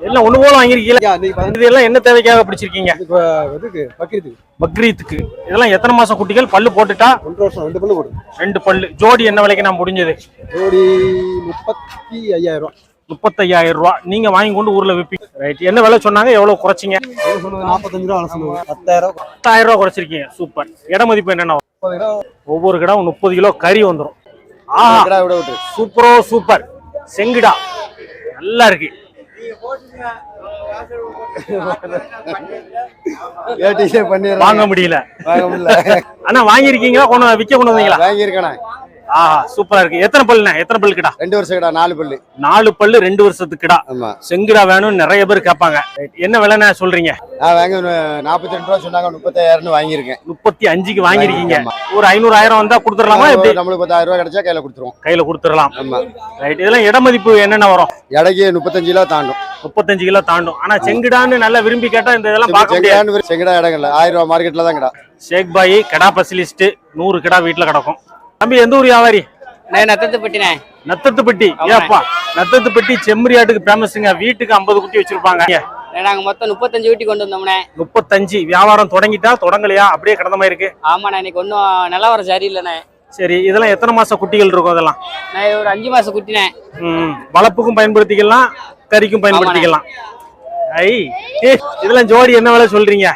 எல்லாம் ஒண்ணு போல வாங்கிருக்கீங்க ஐயா, இன்னைக்கு பதினஞ்சு இது எல்லாம் என்ன தேவைக்காக பிடிச்சிருக்கீங்க? இதுக்கு பக்ரீத்துக்கு. பக்ரீத்துக்கு. இதெல்லாம் எத்தனை மாசம் குட்டிகள்? பல்லு போட்டுட்டா? ஒன்றரை வருஷம் ரெண்டு பல்லு போடும் ரெண்டு பல்லு. ஜோடி என்ன விலைக்கு நான் முடிஞ்சது? ஜோடி முப்பத்தி ஐயாயிரம் ரூபா. முப்பத்தையாயிரம் ரூபா. நீங்க வாங்கி கொண்டு ஊர்ல விப்பீங்க. ரைட் என்ன விலை சொன்னாங்க? எவ்வளவு குறைச்சிங்க? நாற்பத்தஞ்சு ரூபா பத்தாயிரம் பத்தாயிரம் ரூபா குறைச்சிருக்கீங்க. சூப்பர். இட மதிப்பு என்னென்ன ஒவ்வொரு கிடம் முப்பது கிலோ கறி வந்துடும் ஆஹா. கிடா சூப்பரோ சூப்பர். செங்கிடா. நல்லா இருக்கு. வாங்க முடியல. வாங்க முடியல. அண்ணா வாங்கியிருக்கீங்களா? கொண்டு விற்க கொண்டு வந்தீங்களா? வாங்கியிருக்கேண்ணே. ஆஹா சூப்பரா இருக்கு. எத்தனை பல்லுண்ணே? எத்தனை பல்லு கிடா ரெண்டு வருஷம் கிடா நாலு பல்லு. நாலு பல்லு ரெண்டு வருஷத்துக்கு கிடா ஆமா. செங்கிடா வேணும்னு நிறைய பேர் கேட்பாங்க. என்ன விலைண்ணே சொல்றீங்க? நான் வாங்க நாற்பத்தி ரெண்டு ரூபா சொன்னாங்க முப்பத்தாயிரம்னு வாங்கியிருக்கேன். முப்பத்தி அஞ்சுக்கு வாங்கிருக்கீங்க. ஒரு ஐநூறு ஆயிரம் வந்தா கொடுத்துடலாமா எப்படி? நம்மளுக்கு பத்தாயிரம் ரூபா கிடைச்சா கையில கொடுத்துருவோம். கையில கொடுத்துடலாம். ஆமா. ரைட் இதெல்லாம் இட மதிப்பு என்னென்ன வரும்? எடைக்கு முப்பத்தஞ்சு கிலோ தாண்டும். முப்பத்தஞ்சு கிலோ தாண்டும். ஆனா செங்கிடான்னு நல்லா விரும்பி கேட்டா இந்த இதெல்லாம் பார்க்க முடியாது. செங்கடா இடங்கள்ல ஆயிரம் ரூபா மார்க்கெட்ல தான் கிடா ஷேக் பாய் கடா ஸ்பெஷலிஸ்ட் நூறு கடா வீட்டுல கிடக்கும். தம்பி எந்த ஊர் வியாபாரி? நான் நத்தத்து பட்டினே நத்தத்துப்பட்டி. ஏப்பா நத்தத்துப்பட்டி செம்மறியாட்டுக்கு ஃபேமஸுங்க வீட்டுக்கு ஐம்பது குட்டி வச்சிருப்பாங்க. நாங்க மொத்தம் முப்பத்தஞ்சு வீட்டுக்கு கொண்டு வந்தோம்ண்ணே. முப்பத்தஞ்சு. வியாபாரம் தொடங்கிட்டா தொடங்கலையா? அப்படியே கடந்த மாதிரி இருக்கு. ஆமாண்ணே இன்னைக்கு ஒன்றும் நிலவரம் சரியில்லைண்ணே. சரி இதெல்லாம் எத்தனை மாச குட்டிகள் இருக்கும் அதெல்லாம்? நான் ஒரு அஞ்சு மாசம் குட்டினேன் ம், வளர்ப்புக்கும் பயன்படுத்திக்கலாம் கறிக்கும் பயன்படுத்திக்கலாம். ஐ ஏ, இதெல்லாம் ஜோடி என்ன விலை சொல்றீங்க?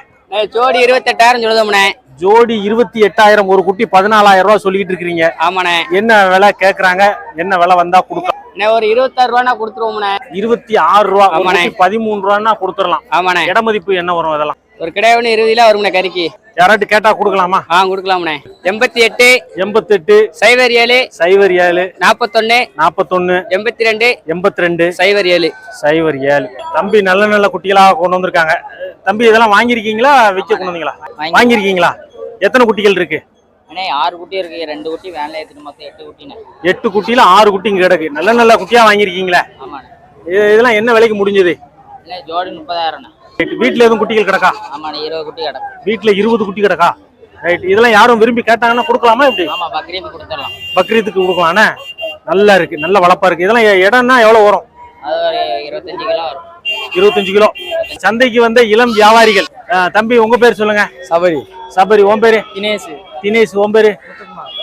ஜோடி இருபத்தெட்டாயிரம் சொல்லுதோம்ண்ணே. ஜோடி இருபத்தி எட்டாயிரம் ஒரு குட்டி பதினாலாயிரம் ரூபாய் சொல்லிட்டு இருக்கீங்க ஆமாண்ணே. என்ன விலை கேக்குறாங்க? என்ன விலை வந்தா கொடுக்கலாம். ஒரு இருபத்தாறு ரூபானா கொடுத்துருவோம்ண்ணே. இருபத்தி ஆறு ரூபா ஆமாண்ணே. பதிமூணு ரூபான்னா கொடுத்துடலாம். ஆமாண்ணே. இட மதிப்பு என்ன வரும் அதெல்லாம்? ஒரு கிடாய் ஒன்று இருபது கிலோ வரும்ண்ணே கறிக்கு. யாராட்டு கேட்டா கொடுக்கலாமா? ஆ கொடுக்கலாம்ண்ணே. எண்பத்தி எட்டு எண்பத்தெட்டு சைபர் ஏழு சைபர் ஏழு நாற்பத்தொன்னு நாற்பத்தொன்னு எண்பத்தி ரெண்டு எண்பத்தி ரெண்டு சைபர் ஏழு. சைபர் ஏழு. தம்பி நல்ல நல்ல குட்டிகளா கொண்டு வந்திருக்காங்க. தம்பி இதெல்லாம் வாங்கியிருக்கீங்களா? விற்க கொண்டு வந்தீங்களா? வாங்கியிருக்கீங்களா? எத்தனை குட்டிகள் இருக்கு? அண்ணே ஆறு குட்டி இருக்கு. ரெண்டு குட்டி வேன்ல ஏற்றிட்டு மொத்தம் எட்டு குட்டிண்ணே. எட்டு குட்டியில ஆறு குட்டி இங்க கிடக்கு. நல்ல நல்ல குட்டியா வாங்கியிருக்கீங்களா? ஆமாண்ணே. இது- இதெல்லாம் என்ன விலைக்கு முடிஞ்சது? அண்ணே ஜோடி முப்பதாயிரம்ண்ணே. வீட்டுல எதுவும் குட்டிகள் கிடக்கா? ஆமாண்ணே இருபது குட்டி கிடக்கு. வீட்டுல இருபது குட்டி கிடக்கா? ரைட் இதெல்லாம் யாரும் விரும்பி கேட்டாங்கன்னா கொடுக்கலாமா எப்படி? ஆமா கொடுத்துடலாம். பக்ரீத்துக்கு கொடுக்கலாம்ண்ணே? நல்லா இருக்கு. நல்ல வளப்பா இருக்கு. இதெல்லாம் எ- இடம்னா எவ்வளவு வரும்? அது ஒரு இருபத்தஞ்சு கிலோ வரும். இருபத்தஞ்சு கிலோ. சந்தைக்கு வந்த இளம் வியாபாரிகள். அஹ், தம்பி உங்க பேர் சொல்லுங்க. சபரி. சபரி உன் பேரு? தினேஷ். தினேஷ் உன் பேரு?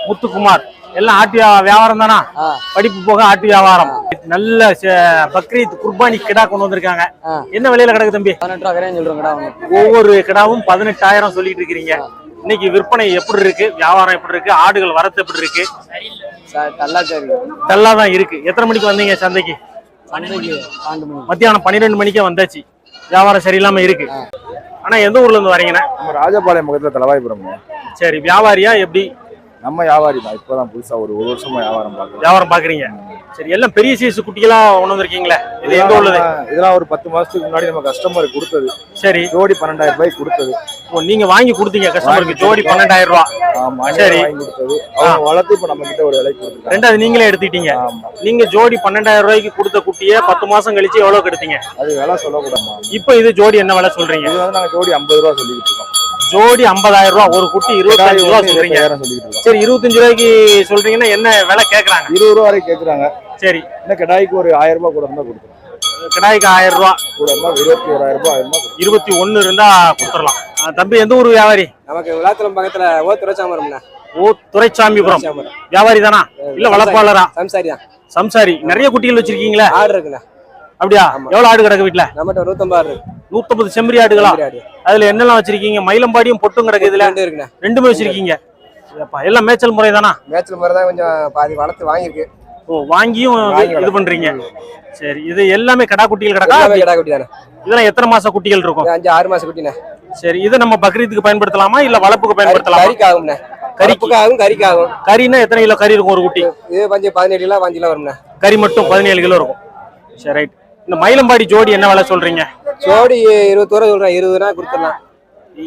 முத்துக்குமார். எல்லாம் ஆட்டு வியா- வியாபாரம் தானா? படிப்பு போக ஆட்டு வியாபாரம். நல்ல பக்ரீத் குர்பானி கிடா கொண்டு வந்திருக்காங்க. என்ன விலையில கிடக்கு தம்பி? ஒவ்வொரு கிடாவும் பதினெட்டாயிரம் சொல்லிட்டு இருக்கிறீங்க. இன்னைக்கு விற்பனை எப்படி இருக்கு? வியாபாரம் எப்படி இருக்கு? ஆடுகள் வரத்து எப்படி இருக்கு? நல்லா தான் இருக்கு. எத்தனை மணிக்கு வந்தீங்க சந்தைக்கு? மத்தியானம் பன்னிரெண்டு மணிக்கே வந்தாச்சு. வியாபாரம் சரியில்லாம இருக்கு. ஆனா எந்த ஊர்ல இருந்து வரீங்கண்ணே? நம்ம ராஜபாளையம் பக்கத்துல தலவாய்புரம். சரி வியாபாரியா எப்படி? நம்ம வியாபாரி தான். இப்பதான் புதுசா ஒரு ஒரு வருஷமா வியாபாரம் பார்க்கலாம் வியாபாரம் பாக்குறீங்க சரி எல்லாம் பெரிய சைஸ் குட்டிகளா கொண்டு வந்திருக்கீங்களே? இது எங்க உள்ளது? இதெல்லாம் ஒரு பத்து மாசத்துக்கு முன்னாடி நம்ம கஸ்டமர் கொடுத்தது. சரி. ஜோடி பன்னெண்டாயிரம் ரூபாய் கொடுத்தது. ஓ, நீங்க வாங்கி கொடுத்தீங்க கஸ்டமருக்கு ஜோடி பன்னெண்டாயிரம் ரூபாய் சரி. அவங்க வளர்த்து இப்ப நம்ம கிட்ட ஒரு விலைக்கு கொடுத்துருக்காங்க ரெண்டாவது நீங்களே எடுத்துக்கிட்டீங்க. நீங்க ஜோடி பன்னெண்டாயிரம் ரூபாய்க்கு கொடுத்த குட்டியை பத்து மாசம் கழிச்சு எவ்வளவு எடுத்தீங்க? அது விலை சொல்லக்கூடாமா இப்போ இது ஜோடி என்ன விலை சொல்றீங்க? இது வந்து நாங்க ஜோடி ஐம்பது ரூபா சொல்லிக்கிட்டு ஜோடி ஐம்பதாயிரம் ரூபாய் ஒரு குட்டி இருபத்தஞ்சு ரூபா சொல்றீங்க. சரி இருபத்தஞ்சு ரூபாய்க்கு சொல்றீங்கன்னா என்ன விலை கேக்குறாங்க? இருபது ரூபா வரைக்கும் கேக்குறாங்க. சரி. இன்னும் கிடாய்க்கு ஒரு ஆயிரம் ரூபாய் கூட இருந்தா கொடுத்துருவோம் கிடாய்க்கு ஆயிரம் ரூபாய் கூட இருந்தா இருபத்தி ஓராயிரம் ரூபாய் ஆயிரம் ரூபாய் இருபத்தி ஒண்ணு இருந்தா கொடுத்துடலாம். தம்பி எந்த ஊர் வியாபாரி? நமக்கு விழாத்தலம் பக்கத்துல ஓ துறைச்சாமரம்ண்ணா ஓ துரைச்சாமிபுரம். வியாபாரி தானா? இல்ல வளர்ப்பாளரா? சம்சாரி. தான் சம்சாரி. நிறைய குட்டிகள் வச்சிருக்கீங்களே? ஆடு இருக்குண்ணா. அப்படியா? எவ்வளவு ஆடு கிடக்கு வீட்டுல நம்மகிட்ட நூத்தம்பது நூத்தம்பது செம்மறி ஆடுகளா? ஆடு. அதுல என்னெல்லாம் வச்சிருக்கீங்க? மயிலம்பாடியும் பொட்டும் கிடக்கு இதுல. ரெண்டுமே வச்சிருக்கீங்க. எல்லாம் மேய்ச்சல் முறை தானா? மேட்ச்ல மாதிரி தான் கொஞ்சம் பாதி வளர்த்து வாங்கியிருக்கு. ஓ வாங்கியும் வாங்கி இது பண்றீங்க. சரி இது எல்லாமே கடா குட்டிகள் கிடக்கா? கிடா குட்டி தானே இதெல்லாம் எத்தனை மாச குட்டிகள் இருக்கும்? அஞ்சு ஆறு மாசம் குட்டிண்ணே. சரி இதை நம்ம பக்ரீத்துக்கு பயன்படுத்தலாமா? இல்ல வளர்ப்புக்கு பயன்படுத்தலாமா? கறிக்கு ஆகும்ண்ணே கறிக்கு. கறிக்கு ஆகும் கறிக்கு ஆகும் கறின்னா எத்தனை கிலோ கறி இருக்கும் ஒரு குட்டி? இது பஞ்சு பதினேழு கிலோ பாஞ்சு கிலோ வரும்ண்ணே. கறி மட்டும் பதினேழு கிலோ இருக்கும். சரி ரைட். இந்த மயிலம்பாடி ஜோடி என்ன விலை சொல்றீங்க? ஜோடி இருபது ரூபா சொல்றேன். இருபதுனா கொடுத்துடலாம்.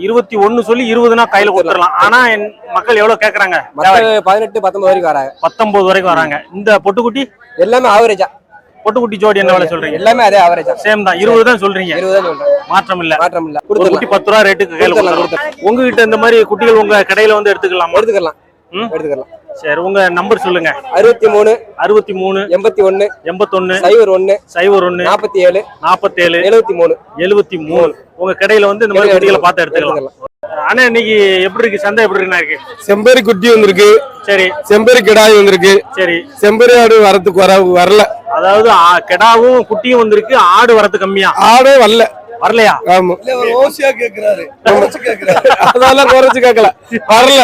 இருபத்தி ஒண்ணு சொல்லி இருபதுனா கையில கொடுத்துடலாம். ஆனா என் மக்கள் எவ்வளவு கேக்குறாங்க? பதினெட்டு பத்தொன்பது வரைக்கும் வராங்க. பத்தொன்பது வரைக்கும் வராங்க. இந்த பொட்டுக்குட்டி? எல்லாமே ஆவரேஜா பொட்டுக்குட்டி ஜோடி என்ன விலை சொல்றீங்க? எல்லாமே அதே ஆவரேஜா சேம் தான். இருபது தான் சொல்றீங்க. இருபது தான் சொல்றேன். மாற்றம் இல்ல. மாற்றம் இல்ல. குட்டி பத்து ரூபா ரேட்டுக்கு கையில கொடுத்துடலாம், உங்ககிட்ட இந்த மாதிரி குட்டிகள் உங்க கடையில வந்து எடுத்துக்கலாமா? எடுத்துக்கலாம்? எடுத்துக்கலாம். சரி உங்க நம்பர் சொல்லுங்க. அறுபத்தி மூணு அறுபத்தி மூணு எண்பத்தி ஒண்ணு எண்பத்தொன்னு சைபர் ஒண்ணு சைபர் ஒன்னு நாற்பத்தி ஏழு நாற்பத்தேழு எழுபத்தி மூணு. எழுபத்தி மூணு. உங்க கடையில வந்து இந்த மாதிரி குட்டிகளை பார்த்து எடுத்துக்கலாம். ஆனா இன்னைக்கு எப்படி இருக்கு? சந்தை எப்படி இருக்குண்ணா இருக்கு? செம்பரி குட்டி வந்திருக்கு. சரி. செம்பரி கிடாய் வந்திருக்கு. சரி. செம்பரி ஆடு வரத்துக்கு வர வரல. அதாவது ஆ- கெடாவும் குட்டியும் வந்திருக்கு ஆடு வரது கம்மியா? ஆடே வரல. வரலையா? ஆமா. அதெல்லாம் குறைச்சு கேட்கல வரல.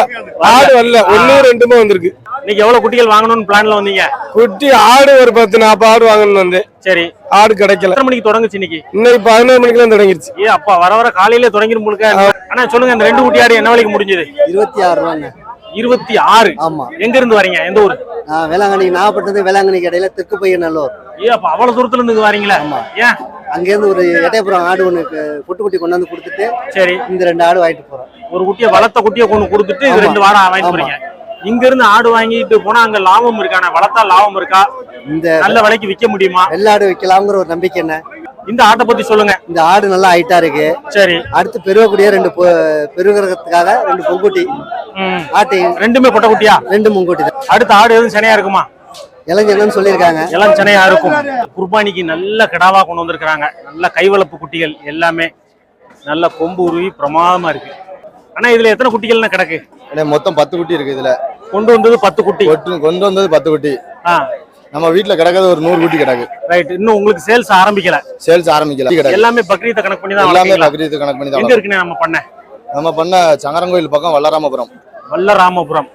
ஆடு வரல. ஒண்ணு ரெண்டுமே வந்திருக்கு. இன்னைக்கு எவ்வளவு குட்டிகள் வாங்கணும்னு பிளான்ல வந்தீங்க? குட்டி ஆடு ஒரு பத்து நாற்பது ஆடு வாங்கணும் வந்து சரி. ஆடு கிடைக்கல. எத்தனை மணிக்கு தொடங்குச்சு இன்னைக்கு? இன்னைக்கு பதினோரு மணிக்கெல்லாம் தொடங்கிருச்சு. ஏ அப்பா வர வர காலையில தொடங்கிரும் முழுக்க ஆனா சொல்லுங்க இந்த ரெண்டு குட்டி ஆடு என்ன வேலைக்கு முடிஞ்சது? இருபத்தி ஆறு ரூபாங்க. இருபத்தி ஆறு. ஆமா. எங்க இருந்து வரீங்க? எந்த ஊர்? நான் வேளாங்கண்ணி நாகப்பட்டினத்து வேளாங்கண்ணி கடையில தெற்கு பையநல்லூர். ஏ அப்ப அவ்வளவு தூரத்துல இருந்து வரீங்களா. ஏன்? அங்கேருந்து ஒரு எட்டயபுரம் ஆடு ஒன்று பொட்டு குட்டி கொண்டாந்து கொடுத்துட்டு சரி. இந்த ரெண்டு ஆடு வாங்கிட்டு போறோம். ஒரு குட்டியை வளர்த்த குட்டியை கொண்டு கொடுத்துட்டு இது. ரெண்டு வாரம் வாங்கிட்டு. போறீங்க. இங்க இருந்து ஆடு வாங்கிட்டு போனா அங்க லாபம் இருக்கானே வளர்த்தா லாபம் இருக்கா? இந்த நல்ல விலைக்கு விக்க முடியுமா? வெள்ளாடு வைக்கலாம்ங்கிற ஒரு நம்பிக்கை என்ன? இந்த ஆட்டை பத்தி சொல்லுங்க. இந்த ஆடு நல்லா ஹைட்டா இருக்கு. சரி. அடுத்து பெருவக்கூடிய ரெண்டு பெருகிறதுக்காக ரெண்டு பொங்குட்டி. ஆட்டு ரெண்டுமே பொட்டை குட்டியா? ரெண்டு முங்குட்டி அடுத்த ஆடு எதுவும் சனையா இருக்குமா? இளைஞர்னு சொல்லியிருக்காங்க. எல்லாம் சனையா இருக்கும். குர்பானிக்கு நல்ல கிடாவா கொண்டு வந்திருக்கிறாங்க. நல்ல கைவளப்பு குட்டிகள் எல்லாமே நல்ல கொம்பு உருவி பிரமாதமா இருக்கு. ஆனா இதுல எத்தனை குட்டிகள்னு கிடக்கு? மொத்தம் பத்து குட்டி இருக்கு இதுல. கொண்டு வந்தது பத்து குட்டி. கொண்டு வந்தது பத்து குட்டி. நம்ம வீட்டுல கிடக்கிறது ஒரு நூறு குட்டி கிடக்கு. ரைட் இன்னும் உங்களுக்கு சேல்ஸ் ஆரம்பிக்கல. சேல்ஸ் ஆரம்பிக்கல. கிடக்கு எல்லாமே பக்ரீத்தை கணக்கு பண்ணி தான் எல்லாமே? பக்ரீத்து கணக்கு பண்ணி தான் எங்க. இருக்குண்ணே நம்ம பண்ண? நம்ம பண்ண சங்கரங்கோயில் பக்கம் வல்லராமபுரம். வல்லராமபுரம்.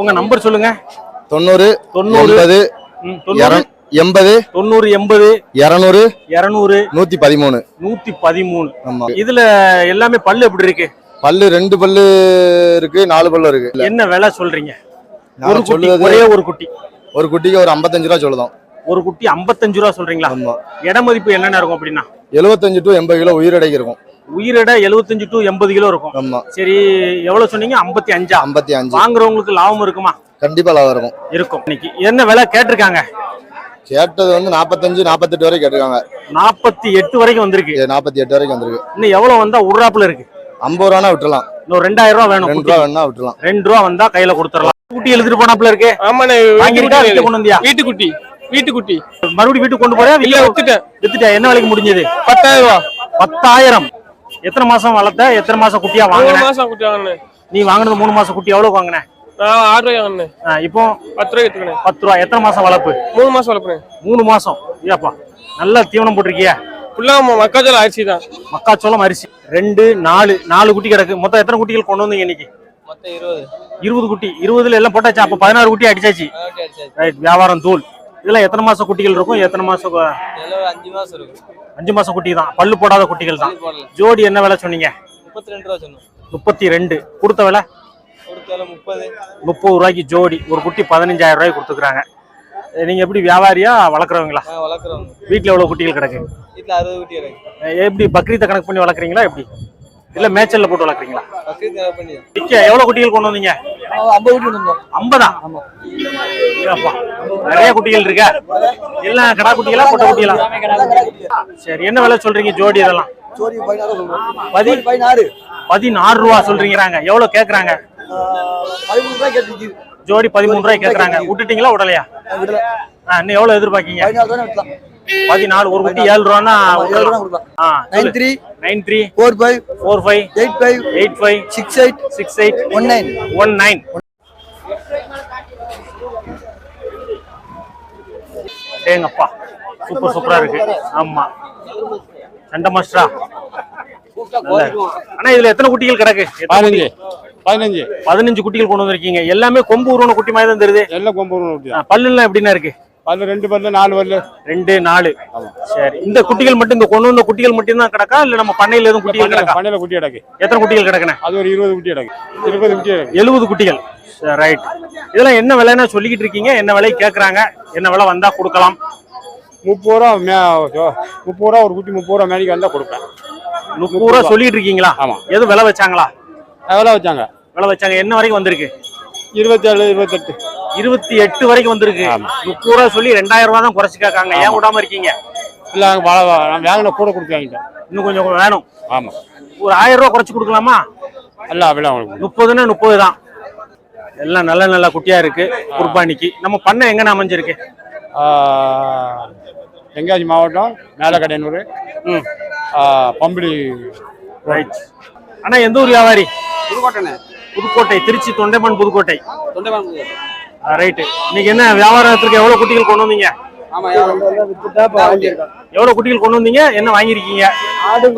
உங்க நம்பர் சொல்லுங்க. தொண்ணூறு தொண்ணூறு எண்பது தொண்ணூறு எண்பது இருநூறு இருநூறு நூத்தி பதிமூணு நூத்தி பதிமூணு. ஆமா. இதுல எல்லாமே பல்லு எப்படி இருக்கு? பல்லு ரெண்டு பல்லு இருக்கு நாலு பல்லு இருக்கு. என்ன விலை சொல்றீங்க? ஒரு குட்டி ஒரே ஒரு குட்டி. ஒரு குட்டிக்கு ஒரு ஐம்பத்தஞ்சு ரூபா சொல்லுதோம். ஒரு குட்டி 55 ரூபா சொல்றீங்களா? ஆமா. இட மதிப்பு என்னென்ன இருக்கும் அப்படின்னா? எழுபத்தஞ்சு டு எண்பது கிலோ உயிரடைக்கு இருக்கும். உயிரிட 75 டு எண்பது கிலோ இருக்கும். ஆமா. சரி எவ்வளவு சொன்னீங்க? 55 அஞ்சா? ஐம்பத்தி அஞ்சு. வாங்குறவங்களுக்கு லாபம் இருக்குமா? கண்டிப்பா லாபம் இருக்கும். இருக்கும். இன்னைக்கு என்ன விலை கேட்டிருக்காங்க? கேட்டது வந்து நாற்பத்தஞ்சு நாற்பத்தெட்டு வரைக்கும் கேட்டிருக்காங்க. நாற்பத்தி எட்டு வரைக்கும் வந்திருக்கு. நாற்பத்தி எட்டு வரைக்கும் வந்திருக்கு. இன்னும் எவ்வளவு வந்தா உருறாப்புல இருக்கு? ஐம்பது ரூபானா விட்டுலாம் இன்னும் ரெண்டாயிரம் ரூபா வேணும் ரெண்டு. ரூபா வேணா விட்டுலாம் ரெண்டு ரூபா வந்தா கையில கொடுத்துடலாம். குட்டி எழுதிட்டு போனாப்புல இருக்கு. ஆமாண்ணே வாங்கிருக்கா கொண்டு வந்தியா? வீட்டுக்குட்டி வீட்டுக்குட்டி. மறுபடியும் வீட்டுக்கு கொண்டு போறியா? இல்ல வித்துட்டேன். வித்துட்டியா என்ன விலைக்கு முடிஞ்சது? பத்தாயிரம் ரூபா. பத்தாயிரம். எத்தனை மாசம் வளர்த்த? எத்தனை மாசம் குட்டியா வாங்கின? மாசம் குட்டி வாங்கினேன். நீ வாங்குனது மூணு மாசம் குட்டி. எவ்வளவு வாங்கின? நான் ஆறு ரூபாய் வாங்கினேன். ஆ, இப்போ பத்து ரூபாய் எடுத்துக்கினேன் பத்து ரூபா. எத்தனை மாசம் வளர்ப்பு? மூணு மாசம் வளர்ப்புனேன் மூணு மாசம். ஏப்பா நல்ல தீவனம் போட்டிருக்கியா. ஃபுல்லா மக்காச்சோளம் அரிசி தான். மக்காச்சோளம் அரிசி. ரெண்டு நாலு நாலு குட்டி கிடக்கு. மொத்தம் எத்தனை குட்டிகள் கொண்டு வந்தீங்க இன்னைக்கு? மொத்தம் இருபது. இருபது குட்டி. இருபதுல எல்லாம் போட்டாச்சு. அப்ப பதினாறு குட்டி அடிச்சாச்சு. ரைட் வியாபாரம் தூள் இதெல்லாம் எத்தனை மாசம் குட்டிகள் இருக்கும்? எத்தனை மாசம் அஞ்சு மாசம் இருக்கு அஞ்சு மாசம் குட்டி தான். பல்லு போடாத குட்டிகள் தான். ஜோடி என்ன விலை சொன்னீங்க? முப்பத்தி ரெண்டு ரூபா சொன்னோம். முப்பத்தி ரெண்டு. கொடுத்த விலை? முப்பது. முப்பது ரூபாய்க்கு ஜோடி ஒரு குட்டி பதினஞ்சாயிரம் ரூபாய்க்கு கொடுத்துக்கிறாங்க அஹ் நீங்க எப்படி வியாபாரியா வளர்க்குறவங்களா? வளர்க்குறோம் வீட்ல எவ்வளவு குட்டிகள் கிடக்கு? வீட்டில் அறுபது குட்டி அஹ் எப்படி பக்ரீத்தை கணக்கு பண்ணி வளர்க்குறீங்களா எப்படி? இல்ல மேய்ச்சல்ல போட்டு வளர்க்குறீங்களா? பக்கத்து கணக்கு பண்ணி. விக்க எவ்வளவு குட்டிகள் கொண்டு வந்தீங்க? ஐம்பது குட்டி வந்தோம். ஐம்பதா? நிறைய குட்டிகள் இருக்கா? எல்லாம் கடா குட்டிகளா பொட்டை குட்டிகளா? சரி என்ன விலை சொல்றீங்க ஜோடி இதெல்லாம்? பதி பதினாறு. பதினாறு ரூபா சொல்றீங்கிறாங்க. எவ்வளவு கேக்குறாங்க? பதிமூணு ரூபாய் ஜோடி பதிமூணு ரூபாய் கேக்குறாங்க விட்டுட்டீங்களா விடலையா? இன்னும் எவ்வளவு எதிர்பார்க்கீங்க? பதினாலு ஒரு குட்டி ஏழு ரூபான்னா nine three nine three four five four five eight five eight five six eight six eight one nine one nine ஏங்கப்பா super சூப்பரா இருக்கு. ஆமா. சண்டை மாஸ்டரா. அண்ணா இதுல எத்தனை குட்டிகள் கிடக்கு? எத்தனை பதினஞ்சு குட்டி? பதினஞ்சு. பதினஞ்சு குட்டிகள் கொண்டு வந்திருக்கீங்க. எல்லாமே கொம்பு உருவன குட்டி மாதிரி தான் தெரியுது. எல்லாம் கொம்பு ஊட்டி ஆ, பல்லு எல்லாம் எப்படின்னா இருக்கு? பல்லு ரெண்டு பல்லு நாலு பல்லு. ரெண்டு நாலு. சரி. இந்த குட்டிகள் மட்டும் இந்த கொண்டு வந்த குட்டிகள் மட்டும் தான் கிடக்கா? இல்ல நம்ம பண்ணையில எதுவும் குட்டிகள் கிடக்கா? பண்ணையில குட்டி கிடக்கு. எத்தனை குட்டிகள் கிடக்குண்ணே? அது ஒரு இருபது குட்டி கிடக்கு. இருபது குட்டி எழுபது குட்டிகள். ரைட் இதெல்லாம் என்ன விலைன்னு சொல்லிக்கிட்டு இருக்கீங்க? என்ன விலை கேக்குறாங்க? என்ன விலை வந்தா கொடுக்கலாம். முப்பது ரூபா முப்பது ரூபா ஒரு குட்டி முப்பது ரூபா மேனிக்கு வந்தா கொடுப்பேன். முப்பது ரூபா சொல்லிட்டு இருக்கீங்களா? ஆமா. எதுவும் விலை வச்சாங்களா? எவ்வளோ வச்சாங்க. விலை வச்சாங்க. என்ன வரைக்கும் வந்திருக்கு? இருபத்தேழு இருபத்தெட்டு. இருபத்தி எட்டு வரைக்கும் வந்திருக்கு. முப்பது ரூபா சொல்லி ரெண்டாயிரம் ரூபா தான் குறைச்சு கேட்காங்க. ஏன் விடாம இருக்கீங்க? இல்லை நான் வாங்கின கூட கொடுத்து இன்னும் கொஞ்சம் வேணும். ஆமாம் ஒரு ஆயிரம் ரூபா குறைச்சு கொடுக்கலாமா? எல்லாம் அப்படிலாம் உங்களுக்கு முப்பதுன்னா முப்பது தான். எல்லாம் நல்ல நல்ல குட்டியா இருக்கு. குர்பானிக்கு. நம்ம பண்ணை எங்கன்னு அமைஞ்சிருக்கு? தென்காசி மாவட்டம் மேலக்கடையனூர். ம். பம்படி ரைட். அண்ணா எந்த ஊர் வியாபாரி? புதுக்கோட்டை புதுக்கோட்டை திருச்சி தொண்டைமான் புதுக்கோட்டை. தொண்டைமான் ரைட்டு. இன்னைக்கு என்ன வியாபாரத்துக்கு எவ்வளவு குட்டிகள் கொண்டு வந்தீங்க? ஆமா எவ்வளவு குட்டிகள் கொண்டு வந்தீங்க? என்ன வாங்கியிருக்கீங்க? பத்து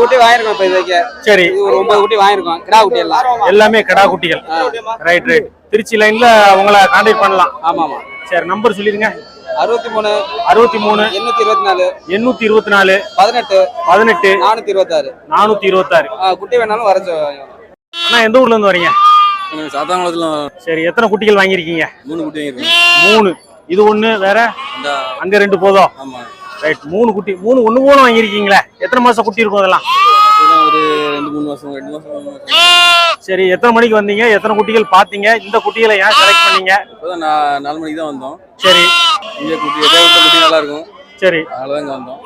குட்டி வாங்கிருக்கோம் இப்ப இதுக்கு. சரி. இது ஒரு ஒன்பது குட்டி வாங்கிருக்கோம் கிடா குட்டி எல்லாம். எல்லாமே கடா குட்டிகள். Right right. திருச்சி லைன்ல உங்களை கான்டாக்ட் பண்ணலாம். ஆமா ஆமா. சரி நம்பர் சொல்லிருங்க. அறுபத்தி மூணு அறுபத்தி மூணு எண்ணூத்தி இருபத்தி நாலு எண்ணூத்தி இருபத்தி நாலு பதினெட்டு பதினெட்டு நானூத்தி இருபத்தாறு. நானூத்தி இருபத்தாறு. குட்டி வேணாலும் வர சொ- அண்ணா எந்த ஊர்ல இருந்து வரீங்க? சாத்தாங்குளத்துல சரி எத்தனை குட்டிகள் வாங்கியிருக்கீங்க? மூணு குட்டி வாங்கிருக்கோம் மூணு. இது ஒண்ணு வேற? இந்த. அங்க ரெண்டு போதும்? ஆமா. ரைட் மூணு குட்டி மூணு ஒண்ணு மூணு வாங்கியிருக்கீங்களே? எத்தனை மாசம் குட்டி இருக்கும் அதெல்லாம்? ஒரு ரெண்டு மூணு மாசம் ரெண்டு மாசம் சரி எத்தனை மணிக்கு வந்தீங்க? எத்தனை குட்டிகள் பாத்தீங்க இந்த குட்டிகளை ஏன் செலக்ட் பண்ணீங்க? நாலு மணிக்கு தான் வந்தோம். சரி. இங்க குட்டி எதாவது குட்டி நல்லா இருக்கும் சரி. அதனால இங்க வந்தோம்.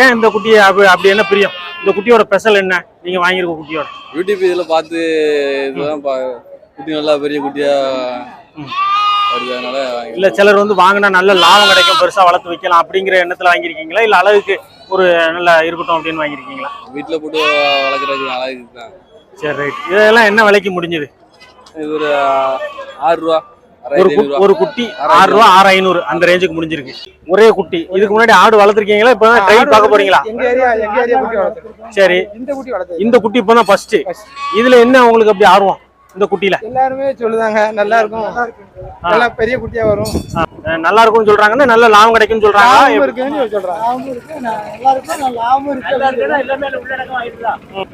ஏன் இந்த குட்டியை அப்படி அப்படி என்ன பிரியம்? இந்த குட்டியோட ஸ்பெஷல் என்ன? நீங்க வாங்கியிருக்க குட்டியோட. யூடியூப் இதுல பார்த்து இதுதான் பா குட்டி நல்லா பெரிய குட்டியா ம். வருது இல்ல சிலர் வந்து வாங்கினா நல்ல லாபம் கிடைக்கும் பெருசா வளர்த்து வைக்கலாம் அப்படிங்கிற எண்ணத்துல வாங்கியிருக்கீங்களா? இல்ல அழகுக்கு ஒரு நல்ல இருக்கட்டும் அப்படின்னு வாங்கியிருக்கீங்களா? வீட்டுல போட்டு வளர்க்குறதுக்கு அழகு தான் சரி ரைட் இதெல்லாம் என்ன விலைக்கு முடிஞ்சது? இது ஒரு ஆறு ரூபா. ஒரு ஒரு குட்டி ஆறு ரூபா ஆறு ஐநூறு அந்த ரேஞ்சுக்கு முடிஞ்சிருக்கு. ஒரே குட்டி. இதுக்கு முன்னாடி ஆடு வளர்த்துருக்கீங்களா? இப்போ ட்ரை பார்க்க போறீங்களா? சரி. இந்த குட்டி குட்டி இப்பதான் ஃபர்ஸ்ட் இதுல என்ன உங்களுக்கு அப்படி ஆர்வம்? இந்த குட்டியில? எல்லாருமே சொல்லுதாங்க நல்லா இருக்கும். நல்லா பெரிய குட்டியா வரும். நல்லா இருக்கும்னு சொல்றாங்கன்னா நல்ல லாபம் கிடைக்கும்னு சொல்றாங்க. லாபம் இருக்குன்னு சொல்றாங்க. லாபம் இருக்கு நல்லா இருக்கும் லாபம் இருக்கு.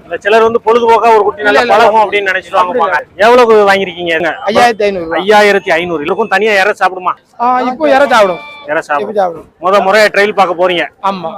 இல்ல சிலர் வந்து பொழுதுபோக்கா ஒரு குட்டி நல்லா. பழகும் அப்படின்னு நினைச்சிட்டு வாங்க. எவ்வளவு வாங்கிருக்கீங்க ஐயாயிரத்தி ஐநூறு ஐயாயிரத்தி ஐநூறு. இதுக்கும் தனியா இற சாப்பிடுமா? இப்போ இற சாப்பிடும். இற சாப்பிடும். முத முறையா ட்ரையல் பார்க்க போறீங்க. ஆமா.